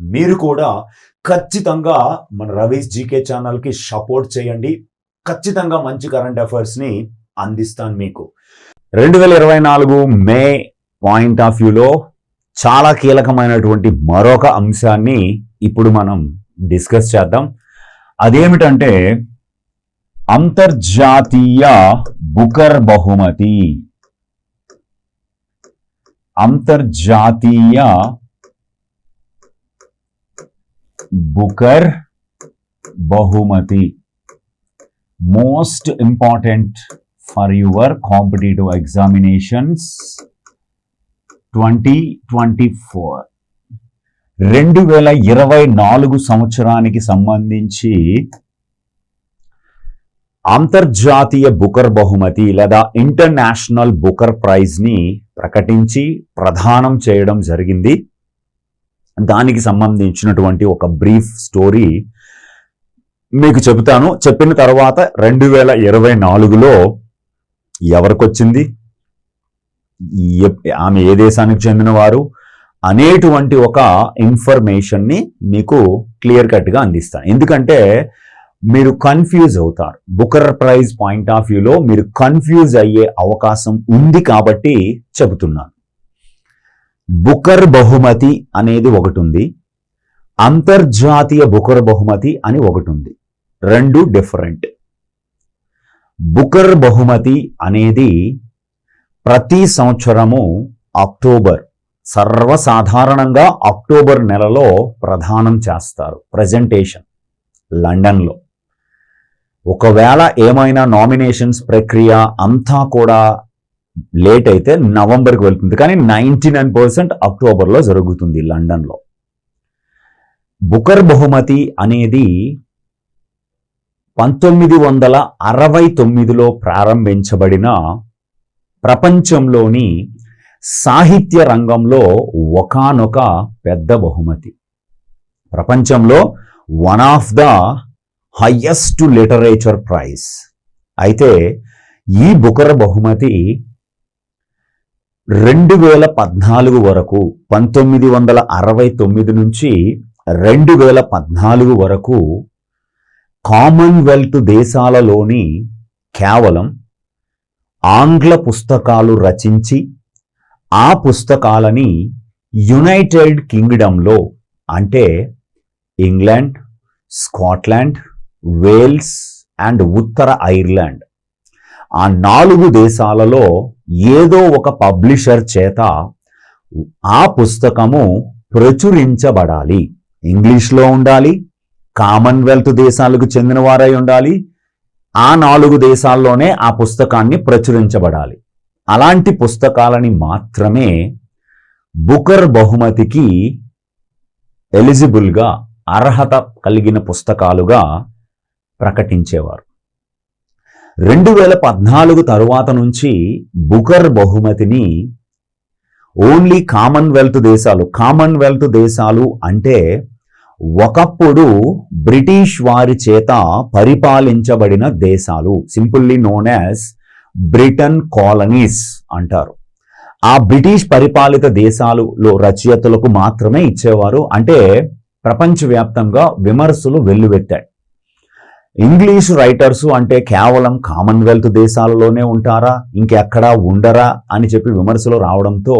మీరు కూడా ఖచ్చితంగా మన రవీస్ జీకే ఛానల్కి సపోర్ట్ చేయండి. ఖచ్చితంగా మంచి కరెంట్ అఫైర్స్ని అందిస్తాను మీకు. రెండు వేల ఇరవై నాలుగు మే పాయింట్ ఆఫ్ వ్యూలో చాలా కీలకమైనటువంటి మరొక అంశాన్ని ఇప్పుడు మనం డిస్కస్ చేద్దాం. అదేమిటంటే అంతర్జాతీయ బుకర్ బహుమతి. అంతర్జాతీయ బుకర్ బహుమతి most important for your competitive examinations twenty twenty four రెండు వేల ఇరవై నాలుగు సంవత్సరానికి సంబంధించి అంతర్జాతీయ బుకర్ బహుమతి లేదా ఇంటర్నేషనల్ బుకర్ ప్రైజ్ని ప్రకటించి ప్రదానం చేయడం జరిగింది దానికి సంబంధించినటువంటి ఒక బ్రీఫ్ స్టోరీ మీకు చెబుతాను. చెప్పిన తర్వాత రెండు వేల ఇరవై నాలుగులో ఎవరికొచ్చింది? ఆమె ఏ దేశానికి చెందినవారు? అనేటువంటి ఒక ఇన్ఫర్మేషన్ని మీకు క్లియర్ కట్గా అందిస్తాను ఎందుకంటే మీరు కన్ఫ్యూజ్ అవుతారు. బుకర్ ప్రైజ్ పాయింట్ ఆఫ్ వ్యూలో మీరు కన్ఫ్యూజ్ అయ్యే అవకాశం ఉంది కాబట్టి చెబుతున్నాను. బుకర్ బహుమతి అనేది ఒకటి ఉంది అంతర్జాతీయ బుకర్ బహుమతి అని ఒకటి ఉంది రెండు డిఫరెంట్ బుకర్ బహుమతి అనేది ప్రతి సంవత్సరము అక్టోబర్ సర్వసాధారణంగా అక్టోబర్ నెలలో ప్రదానం చేస్తారు. ప్రజెంటేషన్ లండన్లో. ఒకవేళ ఏమైనా నామినేషన్స్ ప్రక్రియ అంతా కూడా లేట్ అయితే నవంబర్కి వెళ్తుంది. కానీ నైంటీ నైన్ పర్సెంట్ అక్టోబర్లో జరుగుతుంది లండన్లో. బుకర్ బహుమతి అనేది పంతొమ్మిది వందల అరవై తొమ్మిదిలో ప్రారంభించబడిన ప్రపంచంలోని సాహిత్య రంగంలో ఒకానొక పెద్ద బహుమతి. ప్రపంచంలో one of the highest literature prize. అయితే ఈ బుకర్ బహుమతి రెండు వేల పద్నాలుగు వరకు పంతొమ్మిది వందల అరవై తొమ్మిది నుంచి రెండు వేల పద్నాలుగు వరకు కామన్వెల్త్ దేశాలలోని కేవలం ఆంగ్ల పుస్తకాలు రచించి ఆ పుస్తకాలని యునైటెడ్ కింగ్డమ్లో అంటే ఇంగ్లాండ్ స్కాట్లాండ్ వేల్స్ అండ్ ఉత్తర ఐర్లాండ్ ఆ నాలుగు దేశాలలో ఏదో ఒక పబ్లిషర్ చేత ఆ పుస్తకము ప్రచురించబడాలి. ఇంగ్లీష్లో ఉండాలి కామన్వెల్త్ దేశాలకు చెందిన వారై ఉండాలి ఆ నాలుగు దేశాల్లోనే ఆ పుస్తకాన్ని ప్రచురించబడాలి. అలాంటి పుస్తకాలని మాత్రమే బుకర్ బహుమతికి ఎలిజిబుల్గా అర్హత కలిగిన పుస్తకాలుగా ప్రకటించేవారు. రెండు వేల పద్నాలుగు తరువాత నుంచి బుకర్ బహుమతిని ఓన్లీ కామన్వెల్త్ దేశాలు కామన్వెల్త్ దేశాలు అంటే ఒకప్పుడు బ్రిటిష్ వారి చేత పరిపాలించబడిన దేశాలు simply known as Britain colonies అంటారు. ఆ బ్రిటిష్ పరిపాలిత దేశాలలో రచయితలకు మాత్రమే ఇచ్చేవారు. అంటే ప్రపంచవ్యాప్తంగా విమర్శలు వెల్లువెత్తాయి. ఇంగ్లీష్ రైటర్స్ అంటే కేవలం కామన్వెల్త్ దేశాలలోనే ఉంటారా ఇంకెక్కడా ఉండరా అని చెప్పి విమర్శలు రావడంతో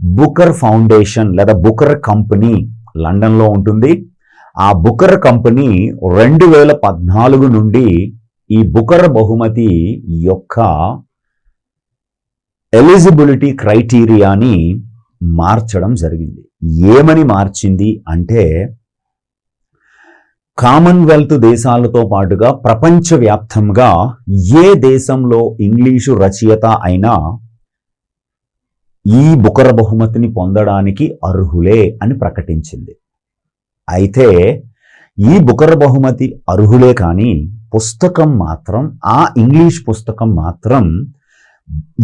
బుకర్ ఫౌండేషన్ లేదా బుకర్ కంపెనీ లండన్లో ఉంటుంది. ఆ బుకర్ కంపెనీ రెండు వేల పద్నాలుగు నుండి ఈ బుకర్ బహుమతి యొక్క ఎలిజిబిలిటీ క్రైటీరియాని మార్చడం జరిగింది. ఏమని మార్చింది అంటే కామన్వెల్త్ దేశాలతో పాటుగా ప్రపంచవ్యాప్తంగా ఏ దేశంలో ఇంగ్లీషు రచయిత అయినా ఈ బుకర బహుమతిని పొందడానికి అర్హులే అని ప్రకటించింది. అయితే ఈ బుకర బహుమతి అర్హులే కానీ పుస్తకం మాత్రం ఆ ఇంగ్లీష్ పుస్తకం మాత్రం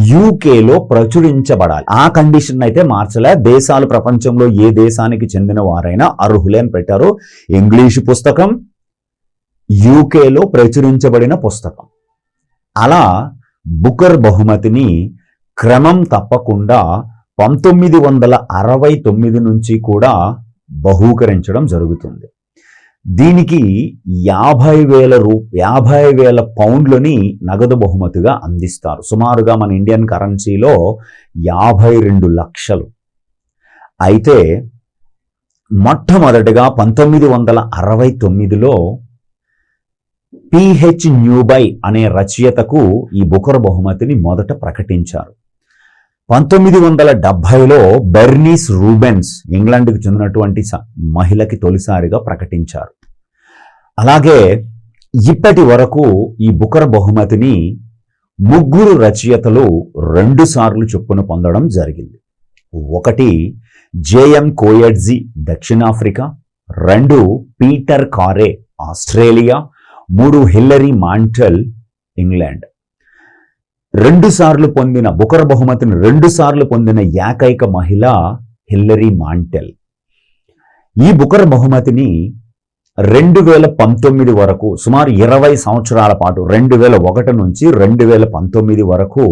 యూకేలో ప్రచురించబడాలి. ఆ కండిషన్ అయితే మార్చలే. దేశాలు ప్రపంచంలో ఏ దేశానికి చెందిన వారైనా అర్హులేని పెట్టారు. ఇంగ్లీషు పుస్తకం యూకేలో ప్రచురించబడిన పుస్తకం. అలా బుకర్ బహుమతిని క్రమం తప్పకుండా పంతొమ్మిది వందల అరవై తొమ్మిది నుంచి కూడా బహూకరించడం జరుగుతుంది. దీనికి యాభై వేల రూ యాభై వేల పౌండ్లని నగదు బహుమతిగా అందిస్తారు. సుమారుగా మన ఇండియన్ కరెన్సీలో యాభై రెండు లక్షలు. అయితే మొట్టమొదటిగా పంతొమ్మిది వందల అరవై తొమ్మిదిలో పిహెచ్ న్యూబై అనే రచయితకు ఈ బుకర్ బహుమతిని మొదట ప్రకటించారు. పంతొమ్మిది వందల డెబ్భైలో బెర్నీస్ రూబెన్స్ ఇంగ్లాండ్కి చెందినటువంటి మహిళకి తొలిసారిగా ప్రకటించారు. అలాగే ఇప్పటి వరకు ఈ బుకర్ బహుమతిని ముగ్గురు రచయితలు రెండు సార్లు చొప్పున పొందడం జరిగింది. ఒకటి జేఎం కోయడ్జీ దక్షిణాఫ్రికా రెండు పీటర్ కారే ఆస్ట్రేలియా మూడు హిల్లరీ మాంటెల్ ఇంగ్లాండ్. రెండు సార్లు పొందిన బుకర్ బహుమతిని రెండు సార్లు పొందిన ఏకైక మహిళ హిల్లరీ మాంటెల్. ఈ బుకర్ బహుమతిని రెండు వేల పంతొమ్మిది వరకు సుమారు ఇరవై సంవత్సరాల పాటు రెండు వేల ఒకటి నుంచి రెండు వేల పంతొమ్మిది వరకు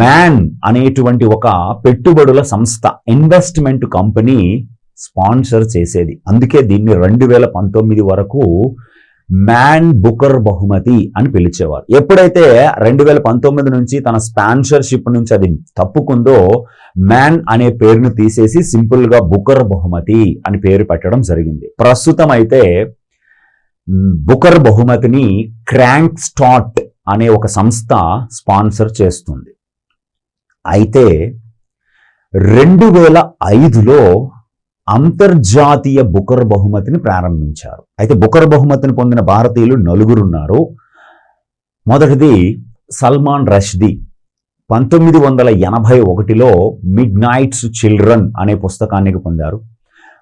మ్యాన్ అనేటువంటి ఒక పెట్టుబడుల సంస్థ ఇన్వెస్ట్మెంట్ కంపెనీ స్పాన్సర్ చేసేది. అందుకే దీన్ని రెండు వేల పంతొమ్మిది వరకు మ్యాన్ బుకర్ బహుమతి అని పిలిచేవారు. ఎప్పుడైతే రెండు వేల పంతొమ్మిది నుంచి తన స్పాన్సర్షిప్ నుంచి అది తప్పుకుందో మ్యాన్ అనే పేరును తీసేసి సింపుల్గా బుకర్ బహుమతి అని పేరు పెట్టడం జరిగింది. ప్రస్తుతం అయితే బుకర్ బహుమతిని క్రాంక్ స్టాట్ అనే ఒక సంస్థ స్పాన్సర్ చేస్తుంది. అయితే రెండు వేల ఐదులో అంతర్జాతీయ బుకర్ బహుమతిని ప్రారంభించారు. అయితే బుకర్ బహుమతిని పొందిన భారతీయులు నలుగురున్నారు. మొదటిది సల్మాన్ రష్దీ. పంతొమ్మిది వందల ఎనభై ఒకటిలో మిడ్ నైట్స్ చిల్డ్రన్ అనే పుస్తకానికి పొందారు.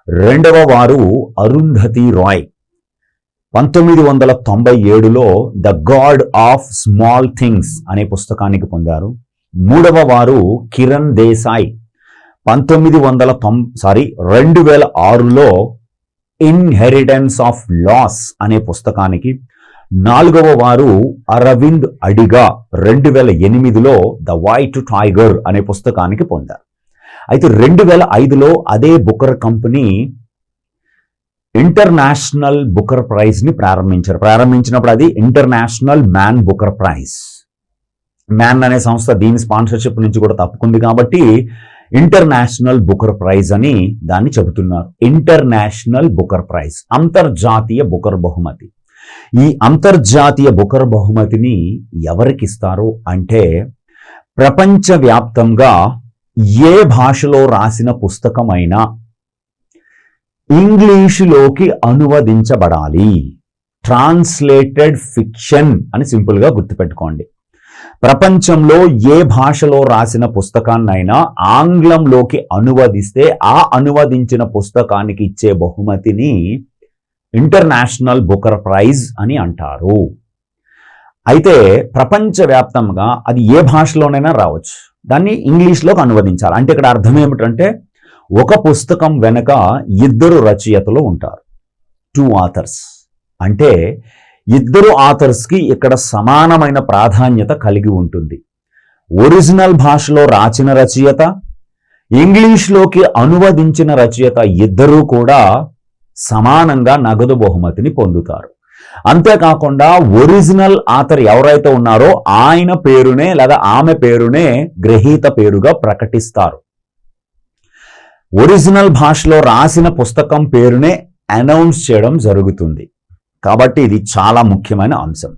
రెండవ వారు అరుంధతి రాయ్. పంతొమ్మిది వందల తొంభై ఏడులో the God of Small Things అనే పుస్తకానికి పొందారు. మూడవ వారు కిరణ్ దేశాయ్. పంతొమ్మిది వందల తొం సారీ రెండు వేల ఆరులో ఇన్హెరిటెన్స్ ఆఫ్ లాస్ అనే పుస్తకానికి నాలుగవ వారు అరవింద్ అడిగా రెండు వేల ఎనిమిదిలో ద వైట్ టైగర్ అనే పుస్తకానికి పొందారు. అయితే రెండు వేల ఐదులో అదే బుకర్ కంపెనీ ఇంటర్నేషనల్ బుకర్ ప్రైజ్ని ప్రారంభించారు. ప్రారంభించినప్పుడు అది international Man Booker prize. Man అనే సంస్థ దీని స్పాన్సర్షిప్ నుంచి కూడా తప్పుకుంది కాబట్టి ఇంటర్నేషనల్ బుకర్ ప్రైజ్ అని దాన్ని చెబుతున్నారు. ఇంటర్నేషనల్ బుకర్ ప్రైజ్ అంతర్జాతీయ బుకర్ బహుమతి. ఈ అంతర్జాతీయ బుకర్ బహుమతిని ఎవరికి ఇస్తారు అంటే ప్రపంచవ్యాప్తంగా ఏ భాషలో రాసిన పుస్తకమైనా ఇంగ్లీషులోకి అనువదించబడాలి. ట్రాన్స్లేటెడ్ ఫిక్షన్ అని సింపుల్గా గుర్తుపెట్టుకోండి. ప్రపంచంలో ఏ భాషలో రాసిన పుస్తకాన్నైనా ఆంగ్లంలోకి అనువదిస్తే ఆ అనువదించిన పుస్తకానికి ఇచ్చే బహుమతిని ఇంటర్నేషనల్ బుకర్ ప్రైజ్ అని అంటారు. అయితే ప్రపంచవ్యాప్తంగా అది ఏ భాషలోనైనా రావచ్చు. దాన్ని ఇంగ్లీష్లోకి అనువదించాలి. అంటే ఇక్కడ అర్థం ఏమిటంటే ఒక పుస్తకం వెనక ఇద్దరు రచయితలు ఉంటారు. టూ ఆథర్స్ అంటే ఇద్దరు ఆథర్స్కి ఇక్కడ సమానమైన ప్రాధాన్యత కలిగి ఉంటుంది. ఒరిజినల్ భాషలో రాసిన రచయిత ఇంగ్లీష్లోకి అనువదించిన రచయిత ఇద్దరూ కూడా సమానంగా నగదు బహుమతిని పొందుతారు. అంతేకాకుండా ఒరిజినల్ ఆథర్ ఎవరైతే ఉన్నారో ఆయన పేరునే లేదా ఆమె పేరునే గ్రహీత పేరుగా ప్రకటిస్తారు. ఒరిజినల్ భాషలో రాసిన పుస్తకం పేరునే అనౌన్స్ చేయడం జరుగుతుంది. కాబట్టి ఇది చాలా ముఖ్యమైన అంశం.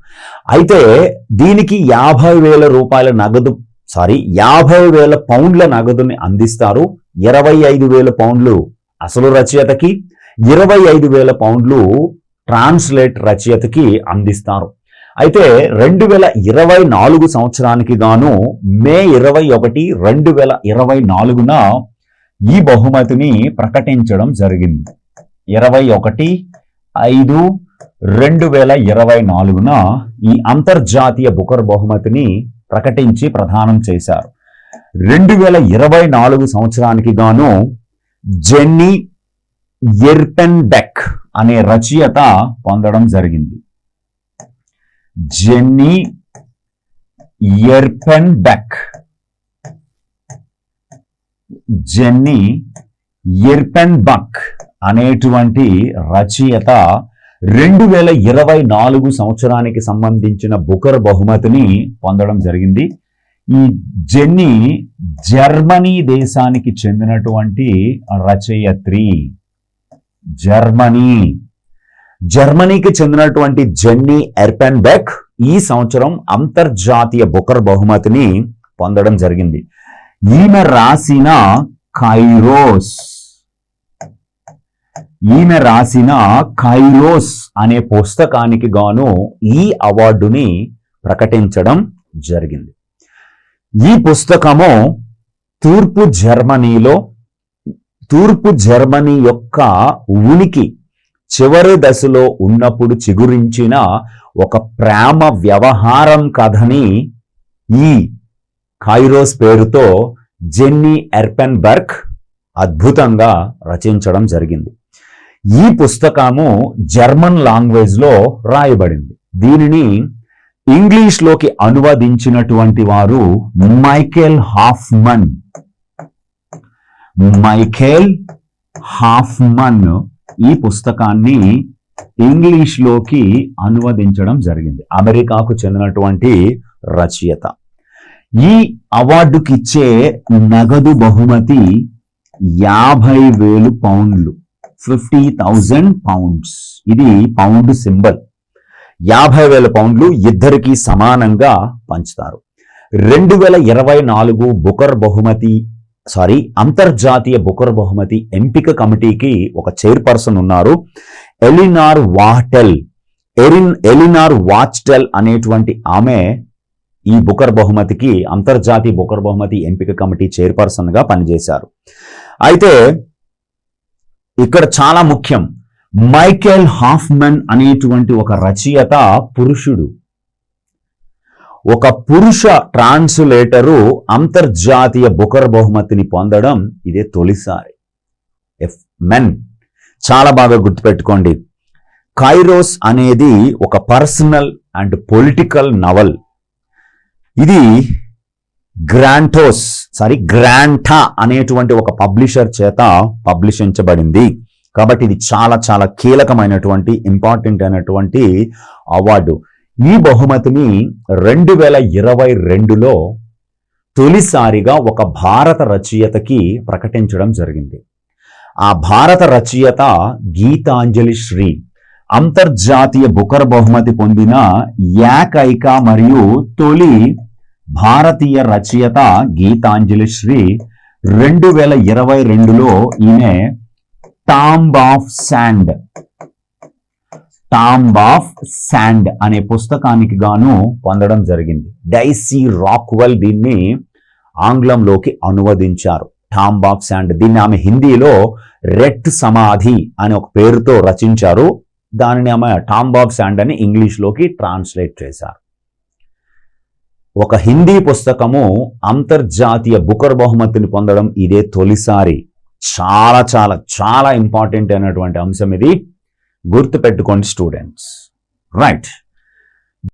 అయితే దీనికి యాభై వేల రూపాయల నగదు సారీ యాభై వేల పౌండ్ల నగదుని అందిస్తారు ఇరవై ఐదు వేల పౌండ్లు అసలు రచయితకి ఇరవై ఐదు వేల పౌండ్లు ట్రాన్స్లేట్ రచయితకి అందిస్తారు. అయితే రెండు వేల ఇరవై నాలుగు సంవత్సరానికి గాను మే ఇరవై ఒకటి రెండు వేల ఇరవై నాలుగున ఈ బహుమతిని ప్రకటించడం జరిగింది. ఇరవై ఒకటి ఐదు రెండు వేల ఇరవై నాలుగున ఈ అంతర్జాతీయ బుకర్ బహుమతిని ప్రకటించి ప్రదానం చేశారు. రెండు వేల ఇరవై నాలుగు సంవత్సరానికి గాను జెన్నీ ఎర్పెన్బెక్ అనే రచయిత పొందడం జరిగింది. జెన్నీ ఎర్పెన్బెక్ జెన్నీ ఎర్పెన్బక్ అనేటువంటి రచయిత రెండు వేల ఇరవై నాలుగు సంవత్సరానికి సంబంధించిన బుకర్ బహుమతిని పొందడం జరిగింది. ఈ జెన్నీ జర్మనీ దేశానికి చెందినటువంటి రచయిత్రి. జర్మనీ. జర్మనీకి చెందినటువంటి జెన్నీ ఎర్పెన్బెక్ ఈ సంవత్సరం అంతర్జాతీయ బుకర్ బహుమతిని పొందడం జరిగింది. ఈమె రాసిన కైరోస్. ఈమె రాసిన కైరోస్ అనే పుస్తకానికి గాను ఈ అవార్డుని ప్రకటించడం జరిగింది. ఈ పుస్తకము తూర్పు జర్మనీలో తూర్పు జర్మనీ యొక్క ఉనికి చివరి దశలో ఉన్నప్పుడు చిగురించిన ఒక ప్రేమ వ్యవహారం కథని ఈ కైరోస్ పేరుతో జెన్నీ ఎర్పెన్బర్గ్ అద్భుతంగా రచించడం జరిగింది. ఈ పుస్తకము జర్మన్ లాంగ్వేజ్లో రాయబడింది. దీనిని ఇంగ్లీష్లోకి అనువదించినటువంటి వారు మైకేల్ హాఫ్మన్. మైకేల్ హాఫ్మన్ ఈ పుస్తకాన్ని ఇంగ్లీష్లోకి అనువదించడం జరిగింది. అమెరికాకు చెందినటువంటి రచయిత. ఈ అవార్డుకిచ్చే నగదు బహుమతి యాభై వేలు పౌండ్లు. Fifty thousand pounds. ఇది పౌండ్ సింబల్. యాభై వేల పౌండ్లు ఇద్దరికి సమానంగా పంచుతారు. రెండు వేల ఇరవై నాలుగు బుకర్ బహుమతి సారీ అంతర్జాతీయ బుకర్ బహుమతి ఎంపిక కమిటీకి ఒక చైర్పర్సన్ ఉన్నారు. Eleanor Wachtel Erin Eleanor Wachtel అనేటువంటి ఆమె ఈ బుకర్ బహుమతికి అంతర్జాతీయ బుకర్ బహుమతి ఎంపిక కమిటీ చైర్పర్సన్గా పనిచేశారు. అయితే ఇక్కడ చాలా ముఖ్యం. మైకేల్ హాఫ్మెన్ అనేటువంటి ఒక రచయిత పురుషుడు. ఒక పురుష ట్రాన్స్లేటరు అంతర్జాతీయ బుకర్ బహుమతిని పొందడం ఇదే తొలిసారి. ఎఫ్ మెన్. చాలా బాగా గుర్తుపెట్టుకోండి. కైరోస్ అనేది ఒక పర్సనల్ అండ్ పొలిటికల్ నవల్. ఇది గ్రాంటోస్ సారీ గ్రాంటా అనేటువంటి ఒక పబ్లిషర్ చేత పబ్లిషించబడింది. కాబట్టి ఇది చాలా చాలా కీలకమైనటువంటి ఇంపార్టెంట్ అయినటువంటి అవార్డు. ఈ బహుమతిని రెండు వేల ఇరవై రెండులో తొలిసారిగా ఒక భారత రచయితకి ప్రకటించడం జరిగింది. ఆ భారత రచయిత గీతాంజలి శ్రీ. అంతర్జాతీయ బుకర్ బహుమతి పొందిన ఏకైక మరియు తొలి భారతీయ రచయిత గీతాంజలి శ్రీ రెండు వేల ఇరవై రెండులో ఈమె tomb of sand. Tomb of sand అనే పుస్తకానికి గాను పొందడం జరిగింది. డైసీ రాక్వెల్ దీన్ని ఆంగ్లంలోకి అనువదించారు. టాంబ్ ఆఫ్ శాండ్ దీన్ని ఆమె హిందీలో రెట్ సమాధి అనే ఒక పేరుతో రచించారు. దానిని ఆమె టాంబ్ ఆఫ్ శాండ్ అని ఇంగ్లీష్లోకి ట్రాన్స్లేట్ చేశారు. ఒక హిందీ పుస్తకము అంతర్జాతీయ బుకర్ బహుమతిని పొందడం ఇదే తొలిసారి. చాలా చాలా చాలా ఇంపార్టెంట్ అయినటువంటి అంశం ఇది. గుర్తుపెట్టుకోండి స్టూడెంట్స్. రైట్.